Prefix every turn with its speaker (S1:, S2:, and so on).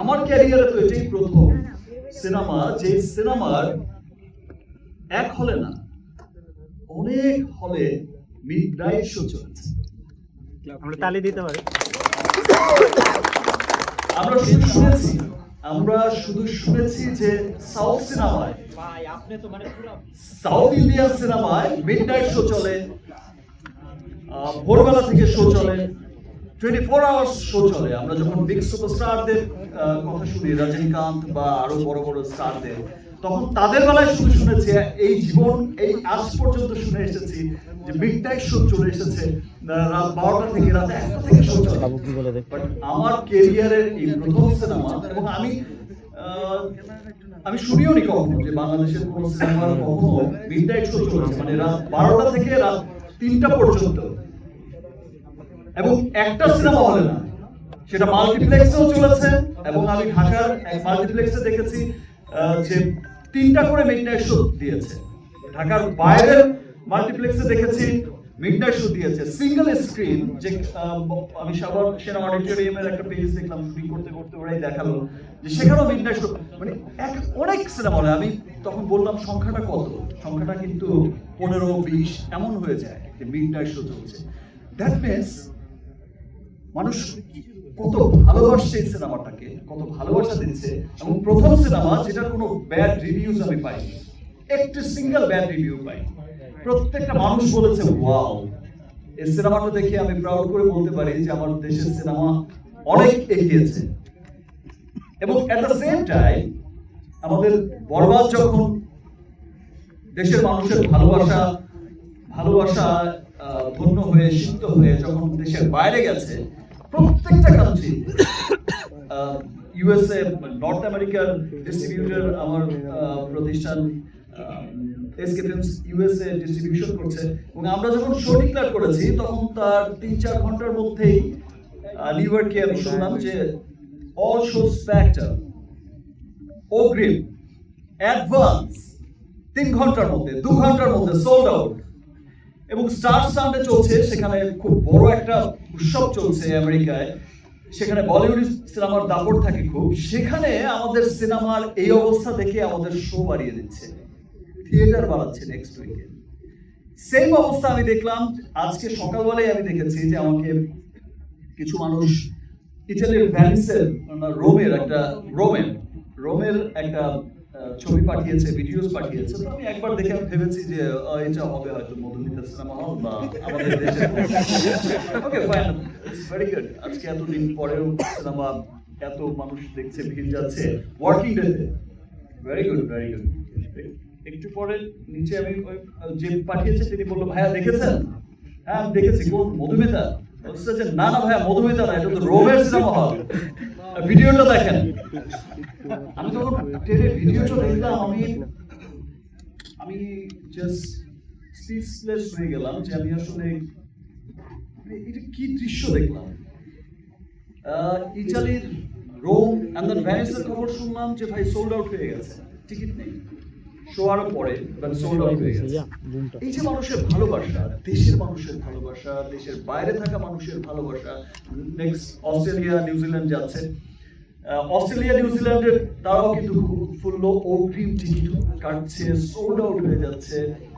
S1: আমার ক্যারিয়ারে তো এটাই প্রথম সিনেমা যে সিনেমার এক হলে না অনেক হলে মিড নাইট শো চলেছে।
S2: আমরা তালি দিতে পারি।
S1: আমরা শুধু শুনেছি আমরা শুধু শুনেছি যে সাউথ সিনেমায় সাউথ ইন্ডিয়ান সিনেমায় মিড নাইট শো চলে ভোরবেলা থেকে শো চলে। টোয়েন্টি ফোর আওয়ার্স শো চলে। আমরা যখন বিগ সুপারস্টারদের কথা শুনি রজনীকান্ত বা আরও বড় বড় স্টারদের তখন তাদের বেলায় শুধু শুনেছি এই জীবন এই আজ পর্যন্ত শুনে এসেছি যে মিড নাইট শো চলে এসেছে রাত বারোটা থেকে রাত একটা থেকে শো চলে। But আমার কেরিয়ারের এই প্রথম সিনেমা এবং আমি আমি শুনিও নি কখনো যে বাংলাদেশের কোন সিনেমার কখনো মিডনাইট শো চলছে। মানে রাত বারোটা থেকে রাত তিনটা পর্যন্ত। এবং একটা সিনেমা হলে না। সেটা মাল্টিপ্লেক্সেও চলেছে এবং আমি ঢাকার এক মাল্টিপ্লেক্সে দেখেছি যে তিনটা করে মিডনাইট শো দিয়েছে। ঢাকার বাইরের মাল্টিপ্লেক্সে দেখেছি মিডনাইট শো দিয়েছে। সিঙ্গেল স্ক্রিন যে আমি সাবার সেনা অডিটোরিয়ামের একটা পেজ দেখলাম শুটিং করতে করতে ওরাই দেখাল, যে সেখানেও মিডনাইট শো মানে এক, অনেক সিনেমা হলে। আমি তখন বললাম, সংখ্যাটা কত? সংখ্যাটা কিন্তু পনেরো, বিশ, এমন হয়ে যায় যে মিডনাইট শো চলছে। দ্যাট মিনস মানুষ কত ভালোবাসছে এই সিনেমাটাকে কত ভালোবাসা দিচ্ছে এবং প্রথম সিনেমা যেটার কোনো ব্যাড রিভিউজ আমি পাইনি। একটি সিঙ্গেল ব্যাড রিভিউ পাই প্রত্যেকটা মানুষ বলেছে ওয়াও এই সিনেমাটা দেখে আমি প্রাউড করে বলতে পারি যে আমার দেশের সিনেমা অনেক এগিয়েছে। এবং এট দ্য সেম টাইম আমাদের বরবাদ যখন দেশের মানুষের ভালোবাসা ভালোবাসা ধন্য হয়ে, সিদ্ধ হয়ে যখন দেশের বাইরে গেছে, প্রত্যেকটা কান্ট্রি ইউএসএ নর্থ আমেরিকার ডিস্ট্রিবিউটর আমার প্রতিষ্ঠান এসকে ফিল্মস ইউএসএ ডিস্ট্রিবিউশন করছে। এবং আমরা যখন শো ডিক্লেয়ার করেছি, তখন তার তিন চার ঘণ্টার মধ্যেই নিউ ইয়র্কে আমি শুনলাম যে অল শো স্প্যাক্টার অগ্রিম অ্যাডভান্স তিন ঘণ্টার মধ্যে, দু ঘণ্টার মধ্যে সোল্ড আউট এবং স্টার সাউন্ডে চলছে, সেখানে খুব বড় একটা উৎসব চলছে আমেরিকায়। সেখানে বলিউড সিনেমার দাপট থাকে খুব। সেখানে আমাদের সিনেমার এই অবস্থা দেখে আমাদের শো বাড়িয়ে দিচ্ছে। থিয়েটার বাড়াচ্ছে নেক্সট উইকে সেম অবস্থা আমি দেখলাম। আজকে সকালবেলায় আমি দেখেছি যে আমাকে কিছু মানুষ ইটালির ভ্যানিসের, রোমের একটা, রোমের রোমের একটা ছবি পাঠিয়েছে ভিডিওস পাঠিয়েছে। তো আমি একবার দেখে ভেবেছি যে এটা হবে হয়তো মধুমিতা সিনেমা হল বা আমাদের দেশে ওকে ফাইন ভেরি গুড আজকে এতদিন পরেও সিনেমা এত মানুষ দেখছে, ভিড় যাচ্ছে। ওয়ার্কিং ডেতে ভেরি গুড ভেরি গুড একটু পরে নিচে আমি যে পাঠিয়েছে, তিনি বলল, ভাইয়া, দেখেছেন? হ্যাঁ দেখেছি। কোন? মধুমিতা? না না, ভাইয়া, মধুমিতা না, এটা তো রোমের সিনেমা হল ভিডিওটা দেখেন। আমি যখন টেলে ভিডিওটা দেখলাম, আমি আমি জাস্ট স্পিচলেস হয়ে গেলাম যে আমি আসলে মানে এটা কি দৃশ্য দেখলাম? ইটালির রোম অ্যান্ড দেন ভ্যানিসের খবর শুনলাম যে ভাই সোল্ড আউট হয়ে গেছে। টিকিট নেই। শো আরও পরে বাট সোল্ড আউট হয়ে গেছে। এই যে মানুষের ভালোবাসা, দেশের মানুষের ভালোবাসা, দেশের বাইরে থাকা মানুষের ভালোবাসা নেক্সট অস্ট্রেলিয়া নিউজিল্যান্ড যাচ্ছে। অস্ট্রেলিয়া নিউজিল্যান্ডের তারাও কিন্তু খুব ফুল্ল অগ্রিম টিকিট কাটছে সোল্ড আউট হয়ে যাচ্ছে।